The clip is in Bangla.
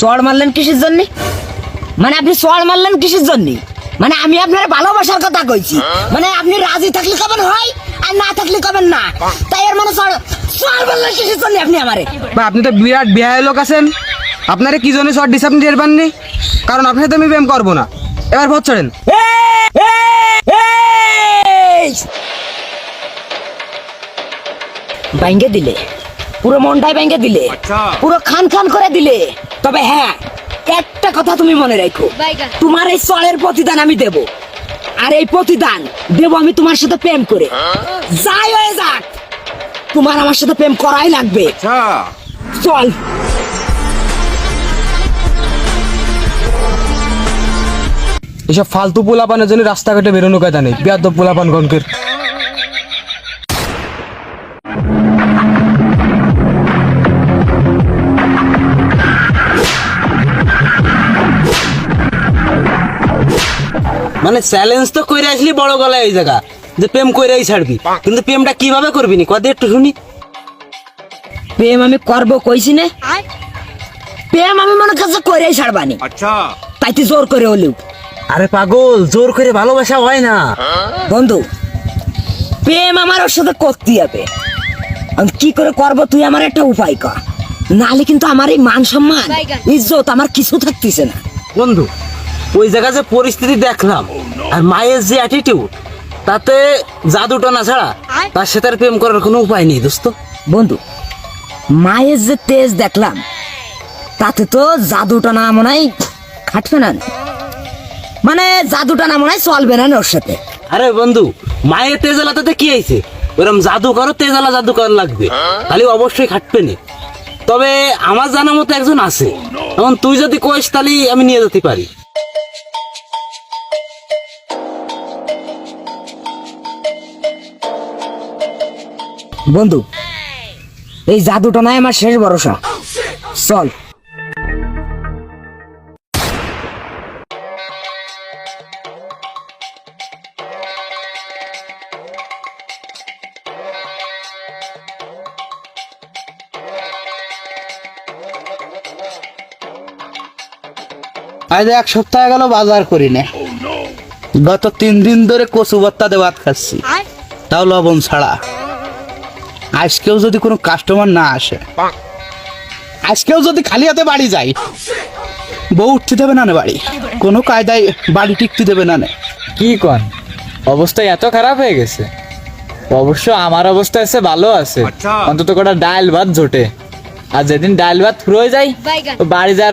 চড় মারলেন কিসের জন্য? মানে আপনি চড় মারলেন কিসের জন্য? মানে আমি আপনার ভালোবাসার কথা কইছি। মানে আপনি রাজি থাকলে কবেন হয় আর না থাকলে কবেন না? তাই এর মানে চড় চড় মারলেন কিসের জন্য আপনি আমারে? বা আপনি তো বিরাট বিহায় লোক আছেন। আপনারে কি জন্য শর্ট ডিস আপনি টের পাননি? কারণ আপনার সাথে আমি প্রেম করব না। এবার ভোট চড়েন ব্যাঙ্গে দিলে। পুরো মনটাই ব্যাঙ্গে দিলে। পুরো খান খান করে দিলে। তবে হ্যাঁ একটা কথা তুমি মনে রাখো। তোমার এই চলের প্রতিদান আমি দেব। আর এই প্রতিদান দেব আমি তোমার সাথে প্রেম করে। যাই হয়ে যাক। তোমার আমার সাথে প্রেম করাই লাগবে। চল। এসব ফালতু পোলাপানের জন্য রাস্তাঘাটে বেরোনো কথা নেই। বিয়াদ পোলাপান গণকের মানে চ্যালেঞ্জ তো কইরে আসলি বড় গলায় এই জায়গা যে প্রেম কইরাই ছাড়বি। কিন্তু প্রেমটা কীভাবে করবি নি? কদে একটু শুনি। প্রেম আমি করব কইছি না। প্রেম আমি মনে কাছে করেই ছাড়বানি তাই তুই জোর করে হলেও। আরে পাগল জোর করে ভালোবাসা হয় না। বন্ধু প্রেম আমার ওর সাথে করতে হবে। আমি কি করে করব তুই আমার একটা উপায় কর। নাহলে কিন্তু আমার এই মান সম্মান ইজ্জত আমার কিছু থাকতেছে না। বন্ধু ওই জায়গা যে পরিস্থিতি দেখলাম। আর মায়ের যে অ্যাটিটিউড তাতে জাদুটা না ছাড়া তার সাথে আর প্রেম করার কোনো উপায় নেই দোস্ত। বন্ধু মায়ের যে তেজ দেখলাম তাতে তো জাদুটা না মনে হয় খাটবে না। মানে জাদুটা না মনে হয় চলবে না ওর সাথে। আরে বন্ধু মায়ের তেজালাতে কি হয়েছে? ওরম জাদু করো তেজালা জাদু করার লাগবে। তাহলে অবশ্যই খাটবে নি। তবে আমার জানা মতো একজন আছে। এখন তুই যদি কইস তাহলে আমি নিয়ে যেতে পারি। বন্ধু, এই জাদুটা নাই আমার শেষ ভরসা। চল। আজ এক সপ্তাহ গেল বাজার করি না। গত তিন দিন ধরে কচু ভত্তাতে ভাত খাচ্ছি। তাও লবণ ছাড়া। আজকেও যদি কোনো কাস্টমার না আসে আজকেও যদি খালি হাতে বাড়ি যাই বউ উঠতে দেবে না বাড়ি। কোনো কায়দায় বাড়ি টিকতে দেবে না কি কন? অবস্থা এত খারাপ হয়ে গেছে। অবশ্য আমার অবস্থা এসে ভালো আছে। অন্তত কটা ডাল ভাত জোটে আর যেদিন ডাল ভাত ফুরোয় যায় বাড়ি যাওয়ার